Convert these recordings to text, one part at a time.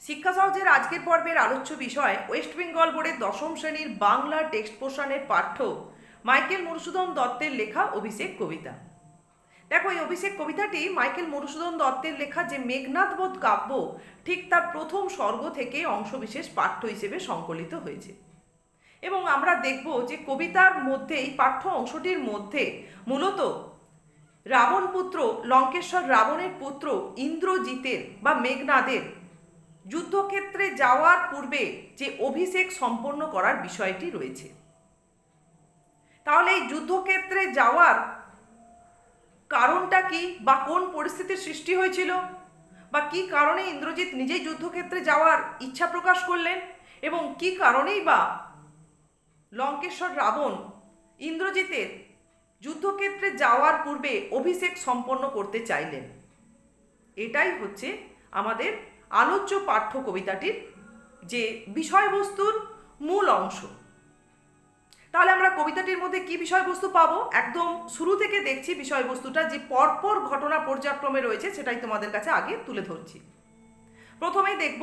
শিক্ষা সহজের আজকের পর্বের আলোচ্য বিষয় ওয়েস্ট বেঙ্গল বোর্ডের দশম শ্রেণির বাংলা টেক্সট পোর্শনের পাঠ্য মাইকেল মধুসূদন দত্তের লেখা অভিষেক কবিতা। দেখো, এই অভিষেক কবিতাটি মাইকেল মধুসূদন দত্তের লেখা যে মেঘনাথবোধ কাব্য, ঠিক তার প্রথম স্বর্গ থেকে অংশবিশেষ পাঠ্য হিসেবে সংকলিত হয়েছে। এবং আমরা দেখব যে কবিতার মধ্যে এই পাঠ্য অংশটির মধ্যে মূলত রাবণ পুত্র, লঙ্কেশ্বর রাবণের পুত্র ইন্দ্রজিতের বা মেঘনাদের যুদ্ধক্ষেত্রে যাওয়ার পূর্বে যে অভিষেক সম্পন্ন করার বিষয়টি রয়েছে। তাহলে এই যুদ্ধক্ষেত্রে যাওয়ার কারণটা কি বা কোন পরিস্থিতির সৃষ্টি হয়েছিল? বা কি কারণে ইন্দ্রজিৎ নিজেই যুদ্ধক্ষেত্রে যাওয়ার ইচ্ছা প্রকাশ করলেন? এবং কি কারণেই বা লঙ্কেশ্বর রাবণ ইন্দ্রজিতের যুদ্ধক্ষেত্রে যাওয়ার পূর্বে অভিষেক সম্পন্ন করতে চাইলেন? এটাই হচ্ছে আমাদের আলোচ্য পাঠ্য কবিতাটির যে বিষয়বস্তুর মূল অংশ। তাহলে আমরা কবিতাটির মধ্যে কি বিষয়বস্তু পাবো? একদম শুরু থেকে দেখছি বিষয়বস্তুটা, যে পরপর ঘটনা পর্যায়ক্রমে রয়েছে, সেটাই তোমাদের কাছে আগে তুলে ধরছি। প্রথমেই দেখব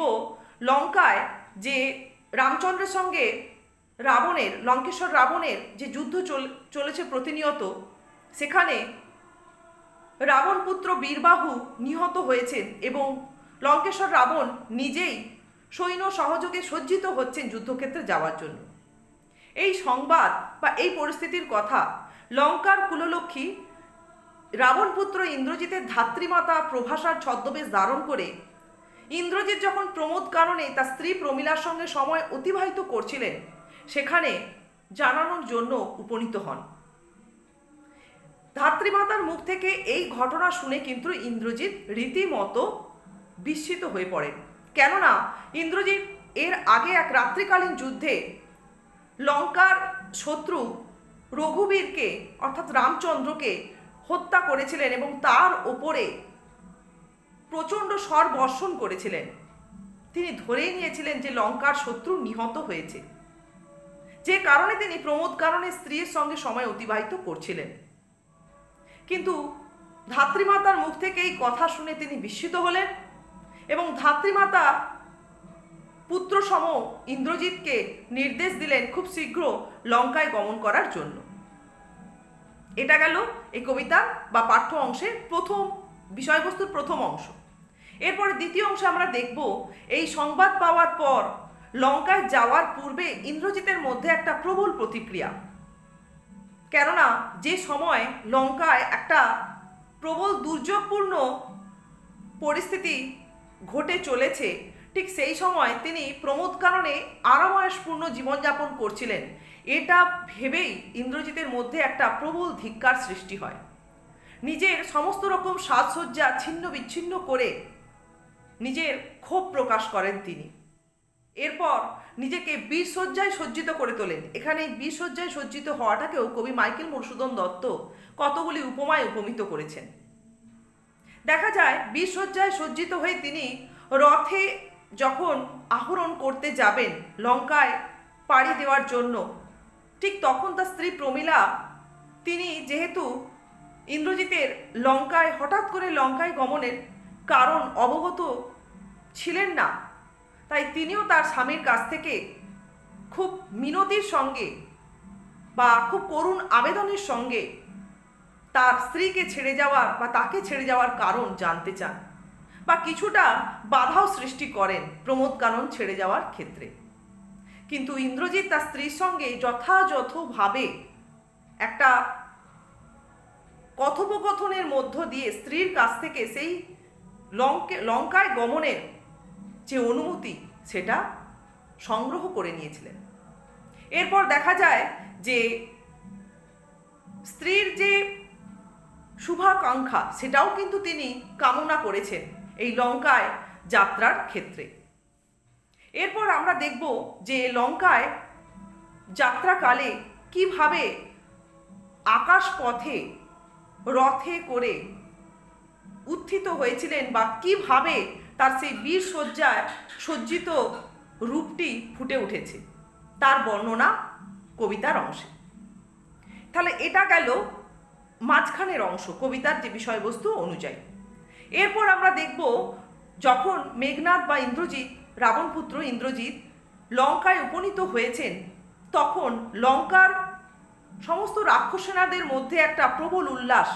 লঙ্কায় যে রামচন্দ্রের সঙ্গে রাবণের, লঙ্কেশ্বর রাবণের যে যুদ্ধ চল, চলেছে প্রতিনিয়ত, সেখানে রাবণ পুত্র বীরবাহু নিহত হয়েছেন এবং লঙ্কেশ্বর রাবণ নিজেই সৈন্য সহযোগে সজ্জিত হচ্ছেন যুদ্ধক্ষেত্রে যাওয়ার জন্য। এই সংবাদ বা এই পরিস্থিতির কথা লঙ্কার কুললক্ষ্মী রাবণ পুত্র ইন্দ্রজিতের ধাত্রীমাতা প্রভাষার ছদ্মবেশ ধারণ করে ইন্দ্রজিৎ যখন প্রমোদ কারণে তার স্ত্রী প্রমীলার সঙ্গে সময় অতিবাহিত করছিলেন, সেখানে জানানোর জন্য উপনীত হন। ধাত্রীমাতার মুখ থেকে এই ঘটনা শুনে কিন্তু ইন্দ্রজিৎ রীতিমতো বিস্মিত হয়ে পড়েন। কেননা ইন্দ্রজিৎ এর আগে এক রাত্রিকালীন যুদ্ধে লঙ্কার শত্রু রঘুবীরকে, অর্থাৎ রামচন্দ্রকে, হত্যা করেছিলেন এবং তার ওপরে প্রচণ্ড স্বর বর্ষণ করেছিলেন। তিনি ধরেই নিয়েছিলেন যে লঙ্কার শত্রু নিহত হয়েছে। যে কারণে তিনি প্রমোদ কারণে স্ত্রীর সঙ্গে সময় অতিবাহিত করছিলেন। কিন্তু ধাত্রীমাতার মুখ থেকে এই কথা শুনে তিনি বিস্মিত হলেন। এবং ধাত্রীমাতা পুত্র সম ইন্দ্রজিৎকে নির্দেশ দিলেন খুব শীঘ্র লঙ্কায় গমন করার জন্য। এটা গেল এই কবিতা বা পাঠ্য অংশের প্রথম, বিষয়বস্তুর প্রথম অংশ। এরপরে দ্বিতীয় অংশে আমরা দেখব এই সংবাদ পাওয়ার পর লঙ্কায় যাওয়ার পূর্বে ইন্দ্রজিতের মধ্যে একটা প্রবল প্রতিক্রিয়া। কেননা যে সময় লঙ্কায় একটা প্রবল দুর্যোগপূর্ণ পরিস্থিতি ঘটে চলেছে। ঠিক সেই সময় তিনি প্রমোদ কারণে আরাময়াসপূর্ণ জীবনযাপন করছিলেন। এটা ভেবেই ইন্দ্রজিতের মধ্যে একটা প্রবল ধিক্কার সৃষ্টি হয়। নিজের সমস্ত রকম সাজসজ্জা ছিন্ন বিচ্ছিন্ন করে নিজের ক্ষোভ প্রকাশ করেন তিনি। এরপর নিজেকে বীরসজ্জায় সজ্জিত করে তোলেন। এখানে বীরসজ্জায় সজ্জিত হওয়াটাকেও কবি মাইকেল মধুসূদন দত্ত কতগুলি উপমায় উপমিত করেছেন। দেখা যায় বীরসজ্জায় সজ্জিত হয়ে তিনি রথে যখন আহরণ করতে যাবেন লঙ্কায় পাড়ি দেওয়ার জন্য, ঠিক তখন তার স্ত্রী প্রমীলা, তিনি যেহেতু ইন্দ্রজিতের লঙ্কায়, হঠাৎ করে লঙ্কায় গমনের কারণ অবগত ছিলেন না, তাই তিনিও তার স্বামীর কাছ থেকে খুব মিনতির সঙ্গে বা খুব করুণ আবেদনের সঙ্গে তার স্ত্রীকে ছেড়ে যাওয়ার বা তাকে ছেড়ে যাওয়ার কারণ জানতে চান বা কিছুটা বাধাও সৃষ্টি করেন প্রমোদ কানন ছেড়ে যাওয়ার ক্ষেত্রে। কিন্তু ইন্দ্রজিৎ তার স্ত্রীর সঙ্গে যথাযথভাবে একটা কথোপকথনের মধ্য দিয়ে স্ত্রীর কাছ থেকে সেই লঙ্কে, লঙ্কায় গমনের যে অনুমতি, সেটা সংগ্রহ করে নিয়েছিলেন। এরপর দেখা যায় যে স্ত্রীর যে শুভাকাঙ্ক্ষা, সেটাও কিন্তু তিনি কামনা করেছেন এই লঙ্কায় যাত্রার ক্ষেত্রে। এরপর আমরা দেখব যে লঙ্কায় যাত্রাকালে কীভাবে আকাশ পথে রথে করে উত্থিত হয়েছিলেন বা কীভাবে তার সেই বীর সজ্জায় সজ্জিত রূপটি ফুটে উঠেছে, তার বর্ণনা কবিতার অংশে। তাহলে এটা গেল মাঝখানের অংশ, কবিতার যে বিষয়বস্তু অনুযায়ী। এরপর আমরা দেখব যখন মেঘনাথ বা ইন্দ্রজিৎ রাবণপুত্র ইন্দ্রজিৎ লঙ্কায় উপনীত হয়েছেন, তখন লঙ্কার সমস্ত রাক্ষসেনাদের মধ্যে একটা প্রবল উল্লাস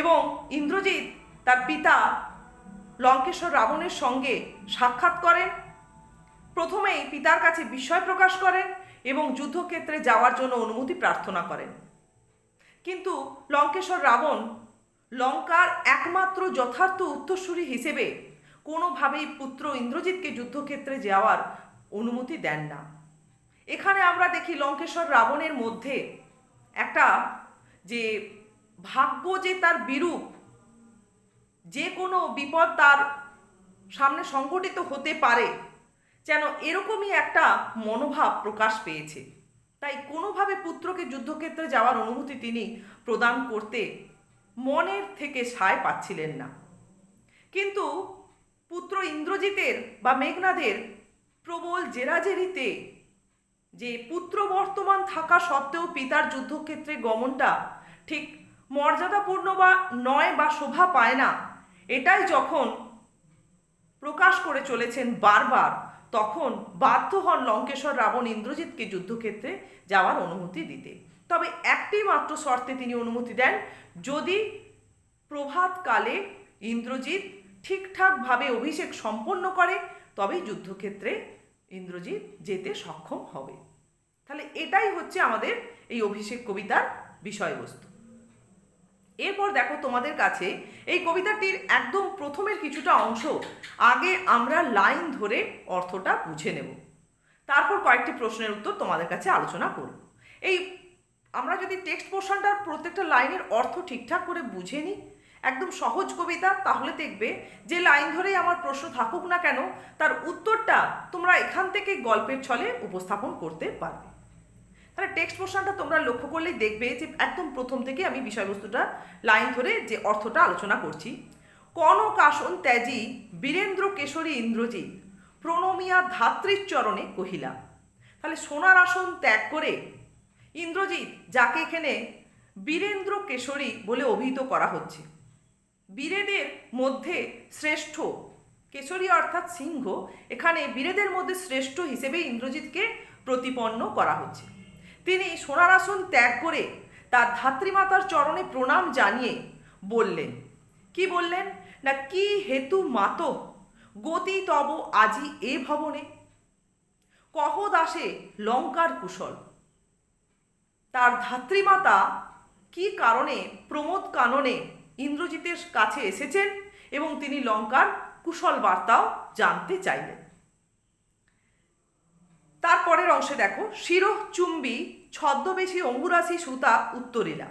এবং ইন্দ্রজিৎ তার পিতা লঙ্কেশ্বর রাবণের সঙ্গে সাক্ষাৎ করেন। প্রথমেই পিতার কাছে বিস্ময় প্রকাশ করেন এবং যুদ্ধক্ষেত্রে যাওয়ার জন্য অনুমতি প্রার্থনা করেন। কিন্তু লঙ্কেশ্বর রাবণ লঙ্কার একমাত্র যথার্থ উত্তরসূরি হিসেবে কোনোভাবেই পুত্র ইন্দ্রজিৎকে যুদ্ধক্ষেত্রে যাওয়ার অনুমতি দেন না। এখানে আমরা দেখি লঙ্কেশ্বর রাবণের মধ্যে একটা যে ভাগ্য যে তার বিরূপ, যে কোনো বিপদ তার সামনে সংঘটিত হতে পারে, যেন এরকমই একটা মনোভাব প্রকাশ পেয়েছে। তাই কোনোভাবে পুত্রকে যুদ্ধক্ষেত্রে যাওয়ার অনুমতি তিনি প্রদান করতে মনের থেকে সায় পাচ্ছিলেন না। কিন্তু পুত্র ইন্দ্রজিতের বা মেঘনাদের প্রবল জেরাজেরিতে যে পুত্র বর্তমান থাকা সত্ত্বেও পিতার যুদ্ধক্ষেত্রে গমনটা ঠিক মর্যাদাপূর্ণ বা নয় বা শোভা পায় না, এটাই যখন প্রকাশ করে চলেছেন বারবার তখন বাধ্য হন লঙ্কেশ্বর রাবণ ইন্দ্রজিৎকে যুদ্ধক্ষেত্রে যাওয়ার অনুমতি দিতে। তবে একটি মাত্র শর্তে তিনি অনুমতি দেন, যদি প্রভাতকালে ইন্দ্রজিৎ ঠিকঠাকভাবে অভিষেক সম্পন্ন করে, তবেই যুদ্ধক্ষেত্রে ইন্দ্রজিৎ যেতে সক্ষম হবে। তাহলে এটাই হচ্ছে আমাদের এই অভিষেক কবিতার বিষয়বস্তু। এরপর দেখো তোমাদের কাছে এই কবিতাটির একদম প্রথমের কিছুটা অংশ। আগে আমরা লাইন ধরে অর্থটা বুঝে নেব। তারপর কয়েকটি প্রশ্নের উত্তর তোমাদের কাছে আলোচনা করব। এই আমরা যদি টেক্সট পোর্শনটার প্রত্যেকটা লাইনের অর্থ ঠিকঠাক করে বুঝে নিই, একদম সহজ কবিতা, তাহলে দেখবে যে লাইন ধরেই আমার প্রশ্ন থাকুক না কেন, তার উত্তরটা তোমরা এখান থেকে গল্পের ছলে উপস্থাপন করতে পারবে। তাহলে টেক্সট পোর্শনটা তোমরা লক্ষ্য করলেই দেখবে যে একদম প্রথম থেকে আমি বিষয়বস্তুটা লাইন ধরে যে অর্থটা আলোচনা করছি। কনক আসন ত্যাজি বীরেন্দ্র কেশরী ইন্দ্রজিৎ, প্রণমিয়া ধাত্রীর চরণে কহিলা, তাহলে সোনার আসন ত্যাগ করে ইন্দ্রজিৎ, যাকে এখানে বীরেন্দ্র কেশরী বলে অভিহিত করা হচ্ছে, বীরেদের মধ্যে শ্রেষ্ঠ কেশরী অর্থাৎ সিংহ, এখানে বীরেদের মধ্যে শ্রেষ্ঠ হিসেবে ইন্দ্রজিৎকে প্রতিপন্ন করা হচ্ছে। তিনি সোনার আসন ত্যাগ করে তার ধাত্রীমাতার চরণে প্রণাম জানিয়ে বললেন, কি বললেন? না, কি হেতু মাত? গতি তব আজি এ ভবনে। কহ দাসে লঙ্কার কুশল? তার ধাত্রীমাতা কি কারণে প্রমোদ কাননে ইন্দ্রজিতের কাছে এসেছেন এবং তিনি লঙ্কার কুশল বার্তাও জানতে চাইলেন? তারপরের অংশে দেখো, শিরোহ, চুম্বি, ছদ্মবেশী, অঙ্গুরাশি, সুতা, উত্তরীরা।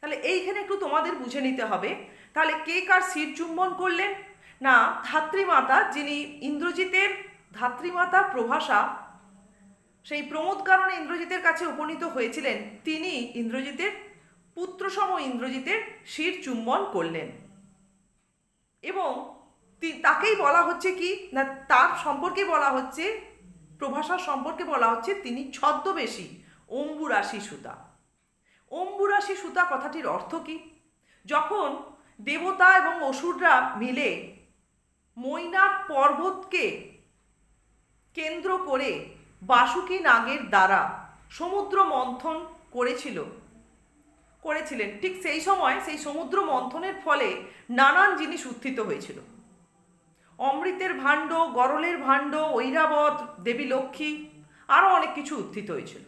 তাহলে এইখানে একটু তোমাদের বুঝে নিতে হবে, তাহলে কে কার শির চুম্বন করলেন? না, ধাত্রীমাতা যিনি ইন্দ্রজিতের ধাত্রীমাতা প্রভাষা, সেই প্রমোদ কারণে ইন্দ্রজিতের কাছে উপনীত হয়েছিলেন, তিনি ইন্দ্রজিতের, পুত্রসম ইন্দ্রজিতের শির চুম্বন করলেন। এবং তাকেই বলা হচ্ছে কি? না, তার সম্পর্কে বলা হচ্ছে প্রভাষার সম্পর্কে বলা হচ্ছে তিনি ছদ্মবেশী, অম্বুরাশি সুতা। অম্বুরাশি সুতা কথাটির অর্থ কি? যখন দেবতা এবং অসুররা মিলে মৈনাক পর্বতকে কেন্দ্র করে বাসুকি নাগের দ্বারা সমুদ্র মন্থন করেছিল, করেছিলেন। ঠিক সেই সময় সেই সমুদ্র মন্থনের ফলে নানান জিনিস উত্থিত হয়েছিল। অমৃতের ভাণ্ড, গরলের ভাণ্ড, ঐরাবত, দেবী লক্ষ্মী, আরও অনেক কিছু উত্থিত হয়েছিল।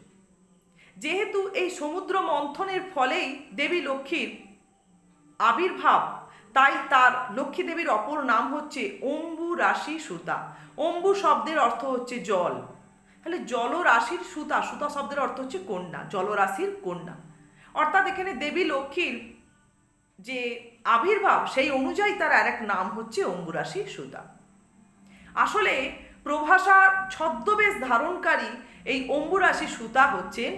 যেহেতু এই সমুদ্র মন্থনের ফলেই দেবী লক্ষ্মীর আবির্ভাব, তাই তার লক্ষ্মী দেবীর অপর নাম হচ্ছে অম্বু রাশি সুতা। অম্বু শব্দের অর্থ হচ্ছে জল। তাহলে জলরাশির সুতা সুতা শব্দের অর্থ হচ্ছে কন্যা জলরাশির কন্যা। অর্থাৎ এখানে দেবী লক্ষ্মীর যে আবির্ভাব, সেই অনুযায়ী তার আর এক নাম হচ্ছে অম্বুরাশি সুতা। আসলে প্রভাষার ছদ্মবেশ ধারণকারী এই অম্বুরাশি সুতা হচ্ছেন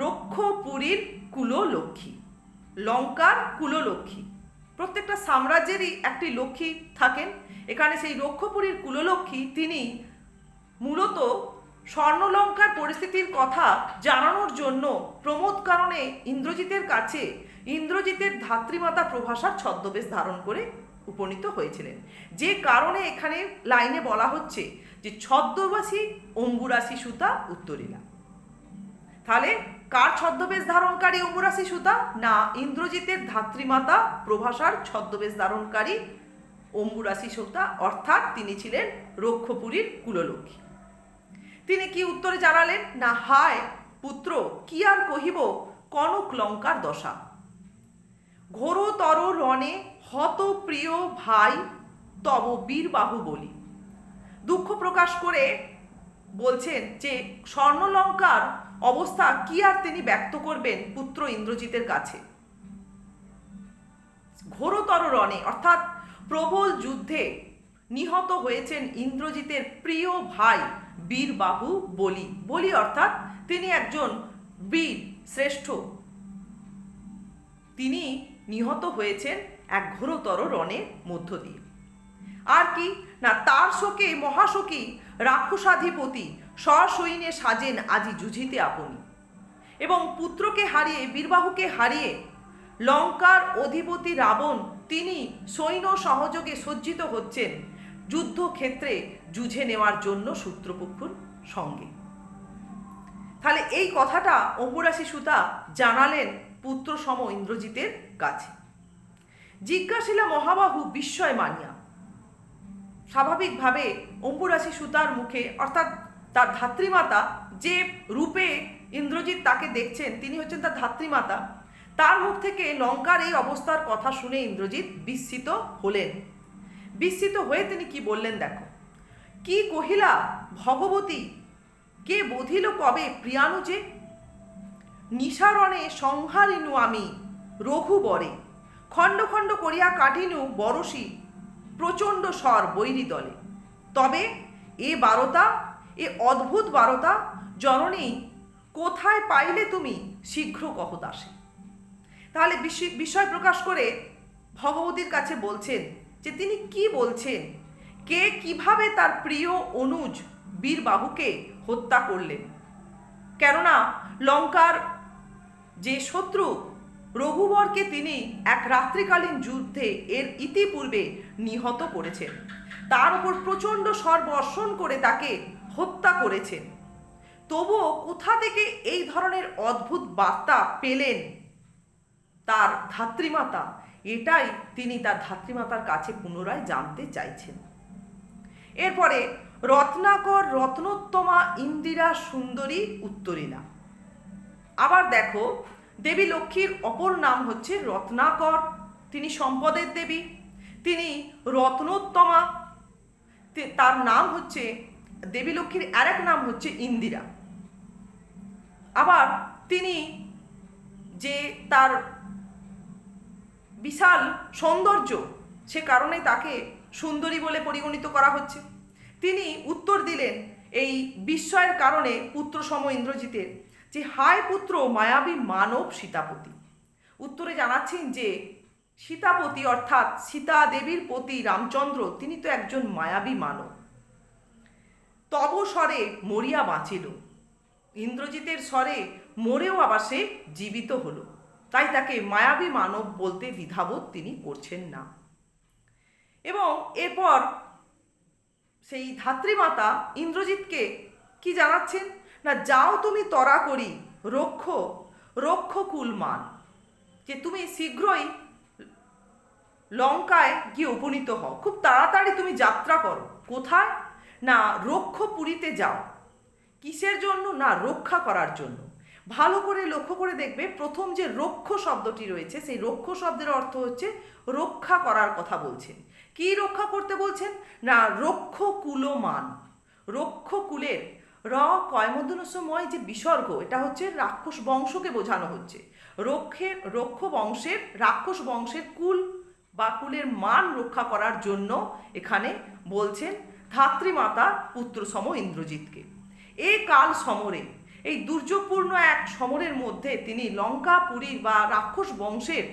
রক্ষপুরীর কুললক্ষ্মী, লঙ্কার কুললক্ষ্মী। প্রত্যেকটা সাম্রাজ্যেরই একটি লক্ষ্মী থাকেন। এখানে সেই রক্ষপুরীর কুললক্ষ্মী তিনি মূলত স্বর্ণলঙ্কার পরিস্থিতির কথা জানানোর জন্য প্রমোদ কারণে ইন্দ্রজিতের কাছে ইন্দ্রজিতের ধাত্রীমাতা প্রভাষার ছদ্মবেশ ধারণ করে উপনীত হয়েছিলেন। যে কারণে এখানে লাইনে বলা হচ্ছে যে ছদ্মবাসী অঙ্গুরাশি সুতা উত্তরীলা। তাহলে কার ছদ্মবেশ ধারণকারী অঙ্গুরাশি সুতা? না, ইন্দ্রজিতের ধাত্রীমাতা প্রভাষার ছদ্মবেশ ধারণকারী অম্বুরাশি সুতা, অর্থাৎ তিনি ছিলেন রক্ষপুরীর কুললক্ষ্মী। তিনি কি উত্তরে জানালেন? না, হায় পুত্র, কি আর কহিব? কনক লঙ্কার দশা। ঘোরতর রণে হত প্রিয় ভাই তব বীরবাহু বলি। দুঃখ প্রকাশ করে বলছেন যে, স্বর্ণলঙ্কার অবস্থা কি আর তিনি ব্যক্ত করবেন পুত্র ইন্দ্রজিতের কাছে? ঘোরতর রণে, অর্থাৎ প্রবল যুদ্ধে নিহত হয়েছেন ইন্দ্রজিতের প্রিয় ভাই বীরবাহু বলি। বলি অর্থাৎ তিনি একজন বীর শ্রেষ্ঠ। তিনি নিহত হয়েছেন এক ঘোরতর রণের মধ্য দিয়ে। আর কি? না, তার শোকে মহাশোকী রাক্ষসাধিপতি সসৈন্যে সাজেন আজি যুঝিতে আপনি। এবং পুত্রকে হারিয়ে, বীরবাহুকে হারিয়ে লঙ্কার অধিপতি রাবণ তিনি সৈন্য সহযোগে সজ্জিত হচ্ছেন যুদ্ধক্ষেত্রে যুঝে নেওয়ার জন্য সূত্রপক্ষুর সঙ্গে। তাহলে এই কথাটা অম্বুরাশি সুতা জানালেন পুত্র সম ইন্দ্রজিতের কাছে। জিজ্ঞাসিলা মহাবাহু বিস্ময় মানিয়া। স্বাভাবিকভাবে অম্বুরাশি সুতার মুখে, অর্থাৎ তার ধাত্রীমাতা যে রূপে ইন্দ্রজিৎ তাকে দেখছেন, তিনি হচ্ছেন তার ধাত্রীমাতা, তার মুখ থেকে লঙ্কার এই অবস্থার কথা শুনে ইন্দ্রজিৎ বিস্মিত হলেন। বিস্মিত হয়ে তিনি কি বললেন দেখো, কি কহিলা, ভগবতী, কে বধিল কবে প্রিয়ানুজে? নিসারণে সংহারিনু আমি রঘুবরে খণ্ড খণ্ড করিয়া কাটিনু বরসি প্রচণ্ড স্বর বৈরী দলে। তবে এ বারতা, এ অদ্ভুত বারতা, জননী, কোথায় পাইলে তুমি শীঘ্র কহদাসে? তাহলে বিষয় প্রকাশ করে ভগবতীর কাছে বলছেন যে তিনি কি বলছেন? কে কীভাবে তার প্রিয় অনুজ বীরবাহুকে হত্যা করলেন? কেননা লঙ্কার যে শত্রু রঘুবরকে তিনি এক রাত্রিকালীন যুদ্ধে এর ইতিপূর্বে নিহত করেছেন। তার উপর প্রচণ্ড সর্বর্ষণ করে তাকে হত্যা করেছেন। তবুও কোথা থেকে এই ধরনের অদ্ভুত বার্তা পেলেন তার ধাত্রীমাতা? এটাই তিনি তার ধাত্রীমাতার কাছে পুনরায় জানতে চাইছেন। এরপরে রত্নাকর রত্নোত্তমা ইন্দিরা সুন্দরী উত্তরীলা আবার দেখো, দেবী লক্ষ্মীর অপর নাম হচ্ছে রত্নাকর। তিনি সম্পদের দেবী, তিনি রত্নোত্তমা। তার নাম হচ্ছে, দেবী লক্ষ্মীর আরেক নাম হচ্ছে ইন্দিরা। আবার তিনি যে তার বিশাল সৌন্দর্য, সে কারণে তাকে সুন্দরী বলে পরিগণিত করা হচ্ছে। তিনি উত্তর দিলেন, এই বিস্ময়ের কারণে পুত্র সম ইন্দ্রজিতের। যে, হায় পুত্র, মায়াবী মানব সীতাপতি। উত্তরে জানাচ্ছেন যে, সীতাপতি অর্থাৎ সীতা দেবীর পতি রামচন্দ্র, তিনি তো একজন মায়াবী মানব। তব স্বরে মরিয়া বাঁচিল। ইন্দ্রজিতের স্বরে মরেও আবার সে জীবিত হলো। তাই তাকে মায়াবী মানব বলতে দ্বিধাবোধ তিনি করছেন না। এবং এরপর সেই ধাত্রীমাতা ইন্দ্রজিৎকে কি জানাচ্ছেন? না, যাও তুমি তরা করি রক্ষ রক্ষ কুলমান যে তুমি শীঘ্রই লঙ্কায় গিয়ে উপনীত হও। খুব তাড়াতাড়ি তুমি যাত্রা করো। কোথায়? না, রক্ষপুরীতে যাও। কিসের জন্য? না, রক্ষা করার জন্য। ভালো করে লক্ষ্য করে দেখবে, প্রথম যে রক্ষ শব্দটি রয়েছে, সেই রক্ষ শব্দের অর্থ হচ্ছে রক্ষা করার কথা বলছেন। কি রক্ষা করতে বলছেন? না রক্ষ কুলমান রক্ষ কুলের র কয়মদনসময় যে বিসর্গ, এটা হচ্ছে রাক্ষস বংশকে বোঝানো হচ্ছে। রক্ষের রক্ষ বংশের, রাক্ষস বংশের কুল বা কুলের মান রক্ষা করার জন্য এখানে বলছেন ধাত্রীমাতা পুত্রসম ইন্দ্রজিৎকে। এ কাল সমরে, এই দুর্যোগপূর্ণ এক সমরের মধ্যে তিনি লঙ্কা পুরীর বা রাক্ষস বংশের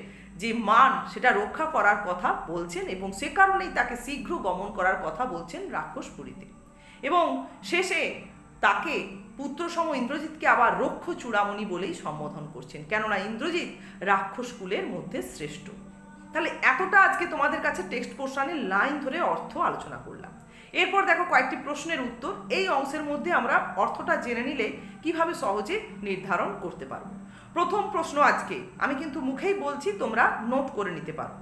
যে মান, সেটা রক্ষা করার কথা বলছেন এবং সে কারণেই তাকে শীঘ্র গমন করার কথা বলছেন রাক্ষসপুরীতে এবং শেষে তাকে পুত্রসম ইন্দ্রজিৎকে আবার রক্ষ চূড়ামণি বলেই সম্বোধন করছেন। কেননা ইন্দ্রজিৎ রাক্ষস কুলের মধ্যে শ্রেষ্ঠ। তাহলে এতটা আজকে তোমাদের কাছে টেক্সট পোর্শনের লাইন ধরে অর্থ আলোচনা করলাম। এরপর দেখো কয়েকটি প্রশ্নের উত্তর। এই অংশের মধ্যে আমরা অর্থটা জেনে নিলে কীভাবে সহজে নির্ধারণ করতে পারব? প্রথম প্রশ্ন আজকে। আমি কিন্তু মুখেই বলছি, তোমরা নোট করে নিতে পারো।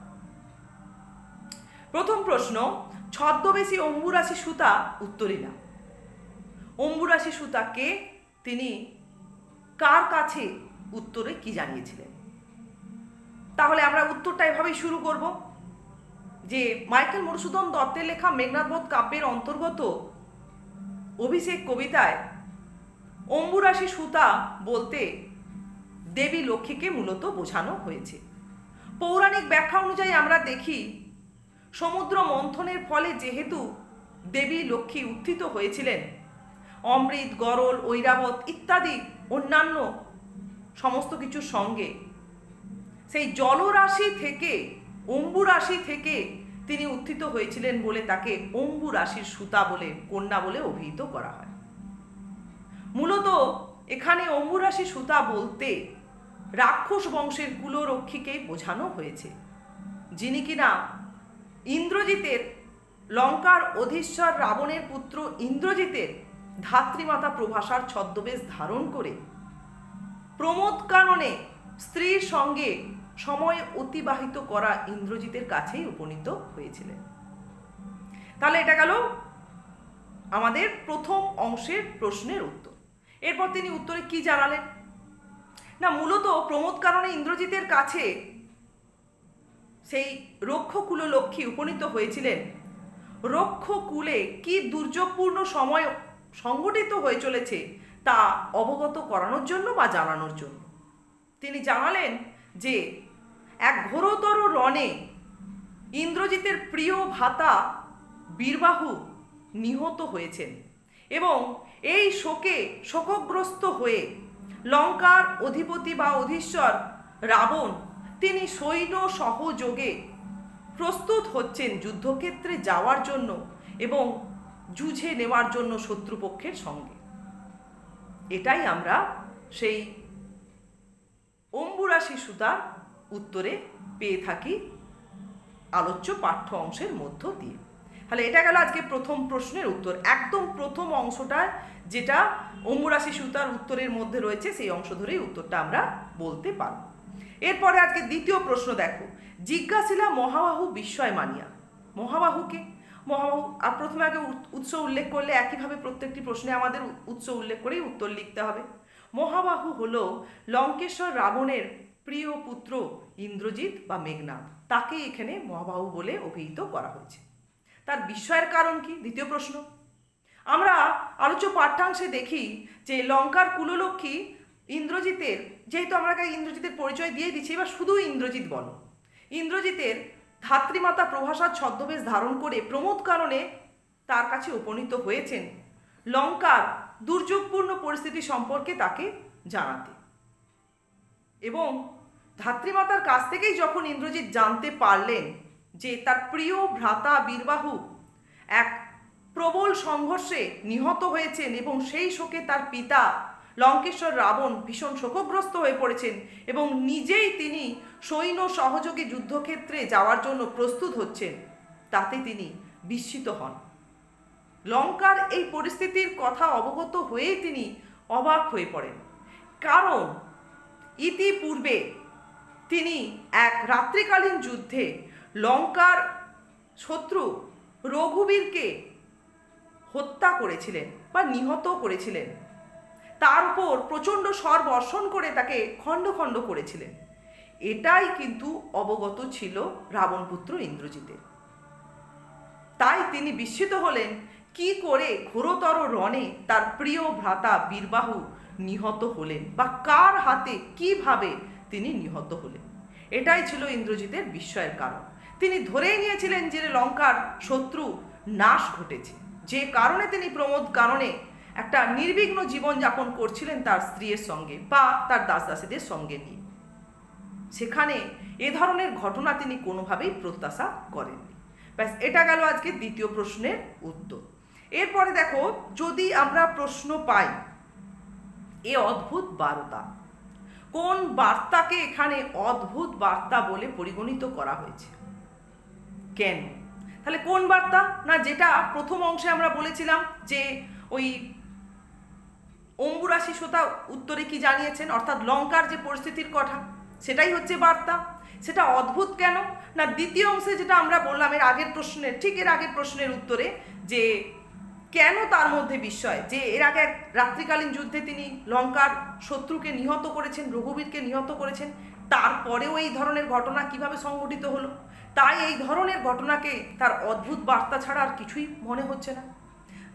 প্রথম প্রশ্ন, ছদ্মবেশী অম্বুরাশি সুতা উত্তরীনা অম্বুরাশি সুতাকে তিনি কার কাছে? উত্তরে কি জানিয়েছিলেন? তাহলে আমরা উত্তরটা এভাবেই শুরু করব যে মাইকেল মধুসূদন দত্তের লেখা মেঘনাথবোধ কাব্যের অন্তর্গত অভিষেক কবিতায় অম্বুরাশি সুতা বলতে দেবী লক্ষ্মীকে মূলত বোঝানো হয়েছে। পৌরাণিক ব্যাখ্যা অনুযায়ী আমরা দেখি, সমুদ্র মন্থনের ফলে যেহেতু দেবী লক্ষ্মী উত্থিত হয়েছিলেন অমৃত, গরল, ঐরাবত ইত্যাদি অন্যান্য সমস্ত কিছুর সঙ্গে। সেই জলরাশি থেকে অম্বু রাশি থেকে তিনি উত্থিত হয়েছিলেন বলে তাকে অম্বু রাশির সুতা বলে, কন্যা বলে অভিহিত করা হয়। মূলত এখানে অম্বু রাশি সুতা বলতে রাক্ষস বংশের কুলরক্ষীকেই বোঝানো হয়েছে, যিনি কিনা ইন্দ্রজিতের, লঙ্কার অধীশ্বর রাবণের পুত্র ইন্দ্রজিতের ধাত্রীমাতা প্রভাষার ছদ্মবেশ ধারণ করে প্রমোদ কাননে স্ত্রীর সঙ্গে সময় অতিবাহিত করা ইন্দ্রজিতের কাছেই উপনীত হয়েছিলেন। তাহলে এটা গেল আমাদের প্রথম অংশের প্রশ্নের উত্তর। এরপর তিনি উত্তরে কি জানালেন? না, মূলত প্রমোদ কারণে ইন্দ্রজিতের কাছে সেই রক্ষকুল লক্ষ্মী উপনীত হয়েছিলেন। রক্ষকুলে কি দুর্যোগপূর্ণ সময় সংগঠিত হয়ে চলেছে তা অবগত করানোর জন্য বা জানানোর জন্য। তিনি জানালেন যে, এক ঘোরতর রণে ইন্দ্রজিতের প্রিয় ভাতা বীরবাহু নিহত হয়েছেন এবং এই শোকে শোকগ্রস্ত হয়ে লঙ্কার অধিপতি বা অধীশ্বর রাবণ তিনি সৈন্য সহযোগে প্রস্তুত হচ্ছেন যুদ্ধক্ষেত্রে যাওয়ার জন্য এবং যুঝে নেওয়ার জন্য শত্রুপক্ষের সঙ্গে। এটাই আমরা সেই অম্বুরাশি সুতার উত্তরে পেয়ে থাকি আলোচ্য পাঠ্য অংশের মধ্য দিয়ে। তাহলে এটা গেল আজকে প্রথম প্রশ্নের উত্তর। একদম প্রথম অংশটা যেটা অম্বুরাশি সুতার উত্তরের মধ্যে রয়েছে, সেই অংশ ধরেই উত্তরটা আমরা বলতে পারব। এরপরে আজকে দ্বিতীয় প্রশ্ন দেখো। জিজ্ঞাসিলা মহাবাহু বিস্ময় মানিয়া মহাবাহুকে প্রথমে আগে উৎস উল্লেখ করলে একইভাবে প্রত্যেকটি প্রশ্নে আমাদের উৎস উল্লেখ করেই উত্তর লিখতে হবে। মহাবাহু হল লঙ্কেশ্বর রাবণের প্রিয় পুত্র ইন্দ্রজিৎ বা মেঘনাথ তাকে এখানে মহাবাহু বলে অভিহিত করা হয়েছে। তার বিস্ময়ের কারণ কি? দ্বিতীয় প্রশ্ন। আমরা আলোচ্য পাঠ্যাংশে দেখি যে লঙ্কার কুললক্ষ্মী ইন্দ্রজিতের, যেহেতু আমরা ইন্দ্রজিতের পরিচয় দিয়ে দিচ্ছি, এবার শুধু ইন্দ্রজিৎ বলো। ইন্দ্রজিতের ধাত্রীমাতা প্রভাষার ছদ্মবেশ ধারণ করে প্রমোদ কারণে তার কাছে উপনীত হয়েছেন। লঙ্কার দুর্যোগপূর্ণ পরিস্থিতি সম্পর্কে তাকে জানাতে। এবং ধাত্রীমাতার কাছ থেকেই যখন ইন্দ্রজিৎ জানতে পারলেন যে তার প্রিয় ভ্রাতা বীরবাহু এক প্রবল সংঘর্ষে নিহত হয়েছেন এবং সেই শোকে তার পিতা লঙ্কেশ্বর রাবণ ভীষণ শোকগ্রস্ত হয়ে পড়েছেন এবং নিজেই তিনি সৈন্য সহযোগে যুদ্ধক্ষেত্রে যাওয়ার জন্য প্রস্তুত হচ্ছেন। তাতে তিনি বিস্মিত হন। লঙ্কার এই পরিস্থিতির কথা অবগত হয়েই তিনি অবাক হয়ে পড়েন। কারণ ইতিপূর্বে তিনি এক রাত্রিকালীন যুদ্ধে লঙ্কার শত্রু রঘুবীরকে হত্যা করেছিলেন বা নিহত করেছিলেন। তার উপর প্রচণ্ড স্বর বর্ষণ করে তাকে খণ্ড খণ্ড করেছিলেন। এটাই কিন্তু অবগত ছিল রাবণপুত্র ইন্দ্রজিতের। তাই তিনি বিস্মিত হলেন, কি করে ঘোরতর রণে তার প্রিয় ভ্রাতা বীরবাহু নিহত হলেন বা কার হাতে কীভাবে তিনি নিহত হলেন? এটাই ছিল ইন্দ্রজিতের বিস্ময়ের কারণ। তিনি ধরেই নিয়েছিলেন যে লঙ্কার শত্রু নাশ ঘটেছে। যে কারণে তিনি প্রমোদ কারণে একটা নির্বিঘ্ন জীবনযাপন করছিলেন তার স্ত্রীর সঙ্গে বা তার দাস দাসীদের সঙ্গে নিয়ে। সেখানে এ ধরনের ঘটনা তিনি কোনোভাবেই প্রত্যাশা করেননি। ব্যাস, এটা গেল আজকে দ্বিতীয় প্রশ্নের উত্তর। এরপরে দেখো, যদি আমরা প্রশ্ন পাই, এ অদ্ভুত বার্তা। কোন বার্তাকে এখানে অদ্ভুত বার্তা বলে পরিগণিত করা হয়েছে? কেন? তাহলে কোন বার্তা? না, যেটা প্রথম অংশে আমরা বলেছিলাম যে ওই অম্বুরাশি শ্রোতা উত্তরে কি জানিয়েছেন? অর্থাৎ লঙ্কার যে পরিস্থিতির কথা, সেটাই হচ্ছে বার্তা। সেটা অদ্ভুত কেন? না, দ্বিতীয় অংশে যেটা আমরা বললাম, এর আগের প্রশ্নের, ঠিক এর আগের প্রশ্নের উত্তরে যে কেন তার মধ্যে বিস্ময়? যে এর আগে রাত্রিকালীন যুদ্ধে তিনি লঙ্কার শত্রুকে নিহত করেছেন, রঘুবীরকে নিহত করেছেন, তারপরেও এই ধরনের ঘটনা কীভাবে সংঘটিত হলো? তাই এই ধরনের ঘটনাকে তার অদ্ভুত বার্তা ছাড়া আর কিছুই মনে হচ্ছে না।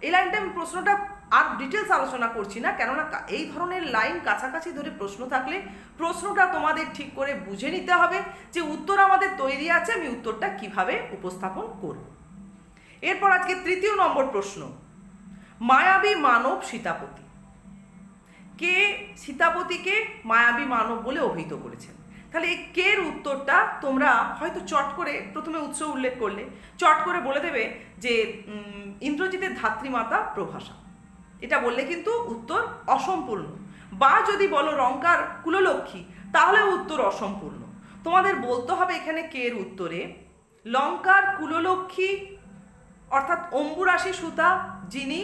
এই লাইনটা আমি প্রশ্নটা আর ডিটেলস আলোচনা করছি না, কেননা এই ধরনের লাইন কাছাকাছি ধরে প্রশ্ন থাকলে প্রশ্নটা তোমাদের ঠিক করে বুঝে নিতে হবে যে উত্তর আমাদের তৈরি আছে, আমি উত্তরটা কীভাবে উপস্থাপন করব। এরপর আজকে তৃতীয় নম্বর প্রশ্ন। মায়াবী মানব সীতাপতি। কে সীতাপতিকে মায়াবী মানব বলে অভিহিত করেছেন? তাহলে এই কের উত্তরটা তোমরা হয়তো চট করে প্রথমে উৎস উল্লেখ করলে, চট করে বলে দেবে যে ইন্দ্রজিতের ধাত্রীমাতা প্রভাষা এটা বললে কিন্তু উত্তর অসম্পূর্ণ। বা যদি বলো রঙ্কার কুললক্ষ্মী তাহলে উত্তর অসম্পূর্ণ। তোমাদের বলতে হবে এখানে কের উত্তরে? লঙ্কার কুললক্ষ্মী, অর্থাৎ অম্বুরাশি সুতা, যিনি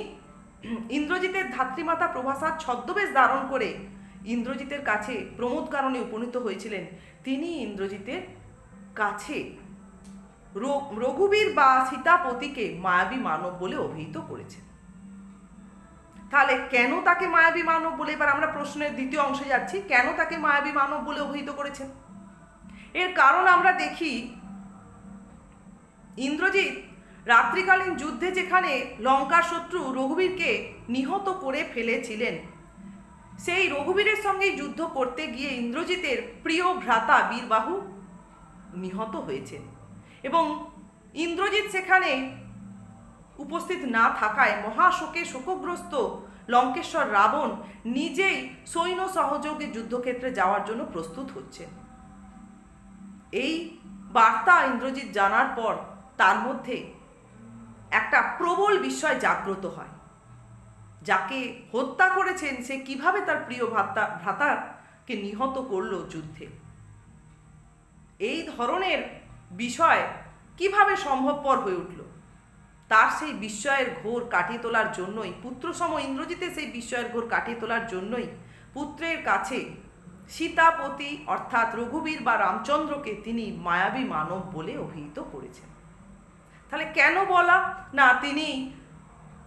ইন্দ্রজিতের ধাত্রীমাতা প্রভাসার ছদ্মবেশ ধারণ করে ইন্দ্রজিতের কাছে প্রমোদ কারণে উপনীত হয়েছিলেন, তিনি ইন্দ্রজিতের কাছে রঘুবীর বা সীতাপতিকে মায়াবী মানব বলে অভিহিত করেছেন। তাহলে কেন তাকে মায়াবী মানব বলে, এবার আমরা প্রশ্নের দ্বিতীয় অংশে যাচ্ছি, কেন তাকে মায়াবী মানব বলে অভিহিত করেছেন? এর কারণ আমরা দেখি, ইন্দ্রজিৎ রাত্রিকালীন যুদ্ধে যেখানে লঙ্কার শত্রু রঘুবীরকে নিহত করে ফেলেছিলেন, সেই রঘুবীরের সঙ্গে যুদ্ধ করতে গিয়ে ইন্দ্রজিতের প্রিয় ভ্রাতা বীরবাহু নিহত হয়েছেন। এবং ইন্দ্রজিৎ সেখানে উপস্থিত না থাকায় মহাশোকে শোকগ্রস্ত। লঙ্কেশ্বর রাবণ নিজেই সৈন্য সহযোগে যুদ্ধক্ষেত্রে যাওয়ার জন্য প্রস্তুত হচ্ছেন। এই বার্তা ইন্দ্রজিৎ জানার পর তার মধ্যে একটা প্রবল বিস্ময় জাগ্রত হয়। যাকে হত্যা করেছেন সে কীভাবে তার প্রিয় ভ্রাতা ভ্রাতাকে নিহত করল যুদ্ধে? এই ধরনের বিষয় কীভাবে সম্ভবপর হয়ে উঠল? তার সেই বিস্ময়ের ঘোর কাটিয়ে তোলার জন্যই পুত্রসম ইন্দ্রজিতের সেই বিস্ময়ের ঘোর কাটিয়ে তোলার জন্যই পুত্রের কাছে সীতাপতি অর্থাৎ রঘুবীর বা রামচন্দ্রকে তিনি মায়াবী মানব বলে অভিহিত করেছেন। তাহলে কেন বলা? না, তিনি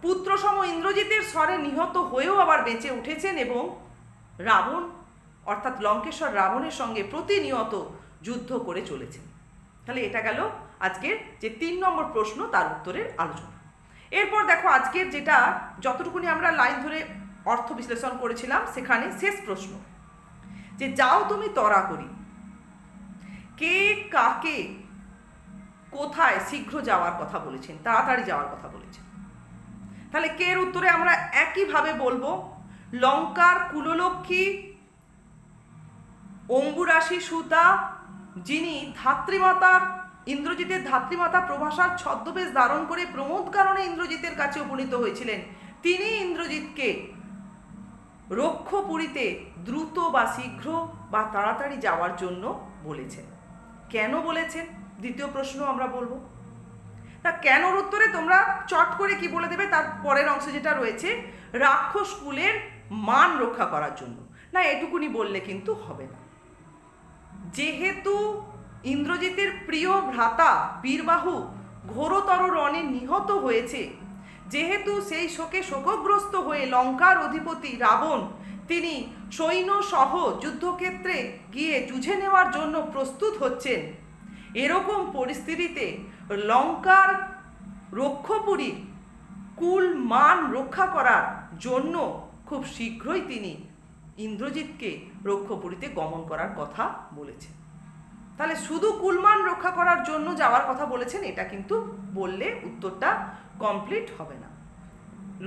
পুত্রসম ইন্দ্রজিতের স্বরে নিহত হয়েও আবার বেঁচে উঠেছেন এবং রাবণ, অর্থাৎ লঙ্কেশ্বর রাবণের সঙ্গে প্রতিনিয়ত যুদ্ধ করে চলেছেন। তাহলে এটা গেল আজকের যে তিন নম্বর প্রশ্ন, তার উত্তরের আলোচনা। এরপর দেখো, আজকের যেটা যতটুকুনি আমরা লাইন ধরে অর্থ বিশ্লেষণ করেছিলাম, সেখানে শেষ প্রশ্ন। যে যাও তুমি তরা করি কে কাকে কোথায় শীঘ্র যাওয়ার কথা বলেছেন, তাড়াতাড়ি যাওয়ার কথা বলেছেন। তাহলে কের উত্তরে আমরা একইভাবে বলব, লঙ্কার কুললক্ষ্মী, অম্বুরাশি সুতা, যিনি ধাত্রীমাতার ইন্দ্রজিতের ধাত্রীমাতা প্রভাষার ছদ্মবেশ ধারণ করে প্রমোদ কারণে ইন্দ্রজিতের কাছে উপনীত হয়েছিলেন। তিনি ইন্দ্রজিৎকে রক্ষপুরীতে দ্রুত বা শীঘ্র বা তাড়াতাড়ি যাওয়ার জন্য বলেছেন। কেন বলেছেন? দ্বিতীয় প্রশ্ন আমরা বলব। তা কেনর উত্তরে তোমরা চট করে কি বলে দেবে? তার পরের অংশ যেটা রয়েছে, রাক্ষস কুলের মান রক্ষা করার জন্য। না, এটুকুনি বললে কিন্তু হবে না। যেহেতু ইন্দ্রজিতের প্রিয় ভ্রাতা বীরবাহু ঘোরতর রণে নিহত হয়েছে। যেহেতু সেই শোকে শোকগ্রস্ত হয়ে লঙ্কার অধিপতি রাবণ তিনি সৈন্য সহ যুদ্ধক্ষেত্রে গিয়ে যুঝে নেওয়ার জন্য প্রস্তুত হচ্ছেন। এরকম পরিস্থিতিতে লঙ্কার রক্ষপুরীর কুল মান রক্ষা করার জন্য খুব শীঘ্রই তিনি ইন্দ্রজিৎকে রক্ষপুরীতে গমন করার কথা বলেছেন। তাহলে শুধু কুলমান রক্ষা করার জন্য যাওয়ার কথা বলেছেন, এটা কিন্তু বললে উত্তরটা কমপ্লিট হবে না।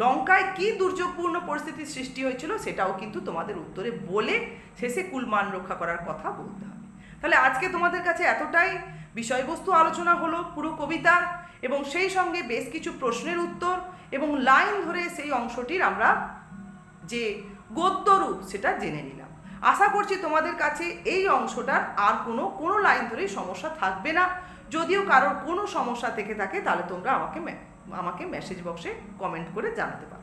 লঙ্কায় কি দুর্যোগপূর্ণ পরিস্থিতির সৃষ্টি হয়েছিল সেটাও কিন্তু তোমাদের উত্তরে বলে শেষে কুলমান রক্ষা করার কথা বলতে হবে। তাহলে আজকে তোমাদের কাছে এতটাই বিষয়বস্তু আলোচনা হলো, পুরো কবিতার এবং সেই সঙ্গে বেশ কিছু প্রশ্নের উত্তর এবং লাইন ধরে সেই অংশটির আমরা যে গদ্যরূপ সেটা জেনে নিলাম। আশা করছি তোমাদের কাছে এই অংশটার আর কোনো কোনো লাইন ধরেই সমস্যা থাকবে না। যদিও কারোর কোনো সমস্যা থেকে থাকে, তাহলে তোমরা আমাকে আমাকে মেসেজ বক্সে কমেন্ট করে জানাতে পারো।